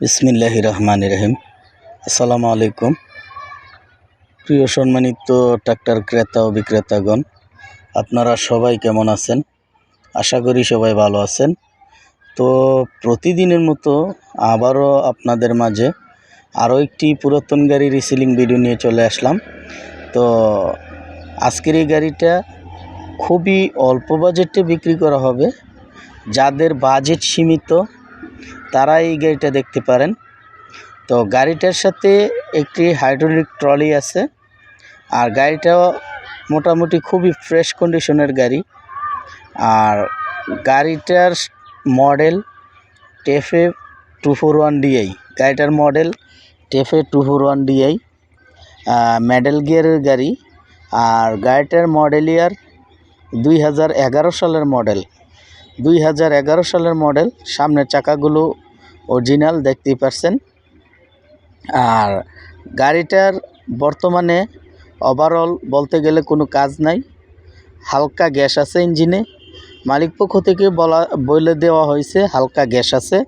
বিসমিল্লাহ রহমান রহিম আসসালামু আলাইকুম প্রিয় সম্মানিত ট্রাক্টর ক্রেতা ও বিক্রেতাগণ, আপনারা সবাই কেমন আছেন? আশা করি সবাই ভালো আছেন। তো প্রতিদিনের মতো আবারও আপনাদের মাঝে আরও একটি পুরাতন গাড়ি রিসিলিং ভিডিও নিয়ে চলে আসলাম। তো আজকের এই গাড়িটা খুবই অল্প বাজেটে বিক্রি করা হবে। যাদের বাজেট সীমিত তারা এই গাড়িটা দেখতে পারেন। তো গাড়িটার সাথে একটি হাইড্রোলিক ট্রলি আছে আর গাড়িটাও মোটামুটি খুবই ফ্রেশ কন্ডিশনের গাড়ি। আর গাড়িটার model TAFE two four one DI গাড়িটার model TAFE two four one DI model গিয়ারের গাড়ি। আর গাড়িটার মডেল ইয়ার দুই হাজার এগারো সালের মডেল। দুই হাজার এগারো সালের মডেল। সামনের চাকাগুলো অরিজিনাল দেখতেই পারছেন। আর গাড়িটার বর্তমানে ওভারঅল বলতে গেলে কোনো কাজ নাই। হালকা গ্যাস আছে ইঞ্জিনে। মালিক পক্ষ থেকে বলা, বলে দেওয়া হয়েছে হালকা গ্যাস আছে।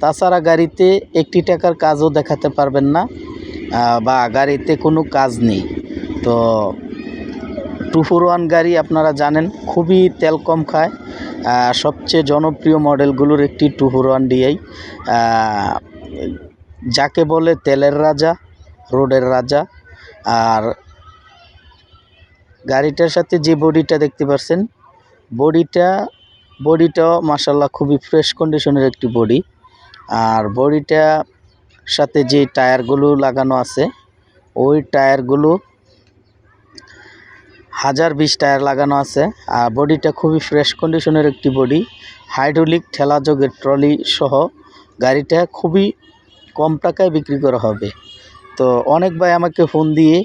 তাছাড়া গাড়িতে একটি টাকার কাজও দেখাতে পারবেন না বা গাড়িতে কোনো কাজ নেই। তো টু ফোর ওয়ান গাড়ি আপনারা জানেন, খুবই তেল কম খায়। সবচেয়ে জনপ্রিয় মডেলগুলোর একটি টু ফোর ওয়ান ডিআই যাকে বলে তেলের রাজা, রোডের রাজা। আর গাড়িটার সাথে যে বডিটা দেখতে পাচ্ছেন বডিটা, বডিটাও মাসাল্লাহ খুবই ফ্রেশ কন্ডিশনের একটি বডি। আর বডিটা সাথে যে টায়ারগুলো লাগানো আছে, ওই টায়ারগুলো হাজার বিশ টায়ার লাগানো আছে। আর বডিটা খুবই ফ্রেশ কন্ডিশনের একটি বডি। হাইড্রোলিক ঠেলা যোগের ট্রলি সহ গাড়িটা খুবই কম টাকায় বিক্রি করা হবে। তো অনেক ভাই আমাকে ফোন দিয়ে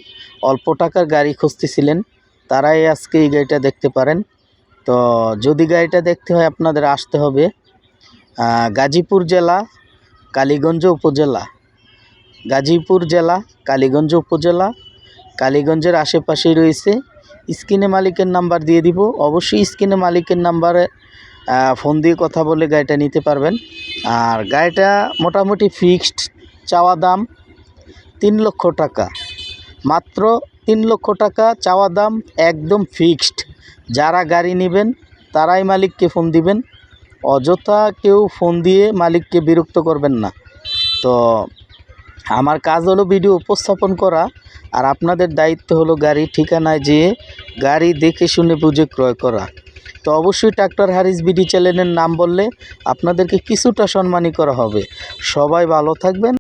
অল্প টাকার গাড়ি খুঁজতেছিলেন। তারাই আজকে এই গাড়িটা দেখতে পারেন। তো যদি গাড়িটা দেখতে হয়, আপনাদের আসতে হবে গাজীপুর জেলা, কালীগঞ্জ উপজেলা। গাজীপুর জেলা, কালীগঞ্জ উপজেলা, কালীগঞ্জের আশেপাশেই রয়েছে। স্ক্রিনে মালিকের নাম্বার দিয়ে দিব। অবশ্যই স্ক্রিনে মালিকের নাম্বারে ফোন দিয়ে কথা বলে গাড়িটা নিতে পারবেন। আর গাড়িটা মোটামুটি ফিক্সড, চাওয়া দাম তিন লক্ষ টাকা। মাত্র তিন লক্ষ টাকা, চাওয়া দাম একদম ফিক্সড। যারা গাড়ি নেবেন, তারাই মালিককে ফোন দিবেন। অযথা কেউ ফোন দিয়ে মালিককে বিরক্ত করবেন না। তো আমার কাজ হলো ভিডিও উপস্থাপন করা, আর আপনাদের দায়িত্ব হলো গাড়ি ঠিকানায় যেয়ে গাড়ি দেখে শুনে বুঝে ক্রয় করা। তো অবশ্যই ট্রাক্টর হারিস বিডি চ্যানেলের নাম বললে আপনাদেরকে কিছুটা সম্মানী করা হবে। সবাই ভালো থাকবেন।